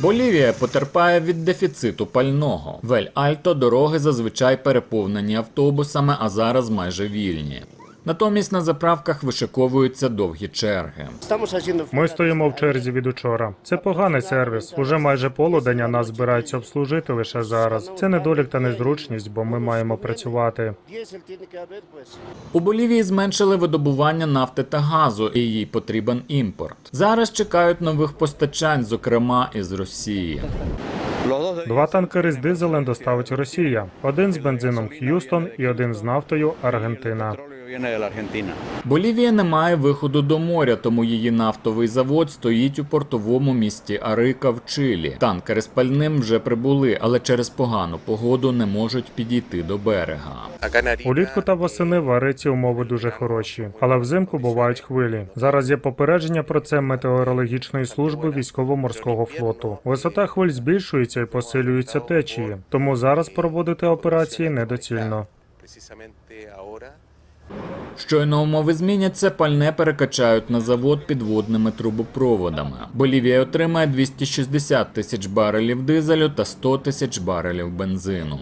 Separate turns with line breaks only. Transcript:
Болівія потерпає від дефіциту пального. В Ель-Альто дороги зазвичай переповнені автобусами, а зараз майже вільні. Натомість на заправках вишиковуються довгі черги.
Ми стоїмо в черзі від учора. Це поганий сервіс. Уже майже полудень, а нас збираються обслужити лише зараз. Це недолік та незручність, бо ми маємо працювати.
У Болівії зменшили видобування нафти та газу, і їй потрібен імпорт. Зараз чекають нових постачань, зокрема із Росії.
Два танкери з дизелем доставить Росія. Один з бензином Х'юстон і один з нафтою Аргентина.
Болівія не має виходу до моря, тому її нафтовий завод стоїть у портовому місті Арика в Чилі. Танкери з пальним вже прибули, але через погану погоду не можуть підійти до берега.
Улітку та восени в Ариці умови дуже хороші, але взимку бувають хвилі. Зараз є попередження про це метеорологічної служби військово-морського флоту. Висота хвиль збільшується і посилюються течії, тому зараз проводити операції недоцільно.
Щойно умови зміняться, пальне перекачають на завод підводними трубопроводами. Болівія отримає 260 тисяч барелів дизелю та 100 тисяч барелів бензину.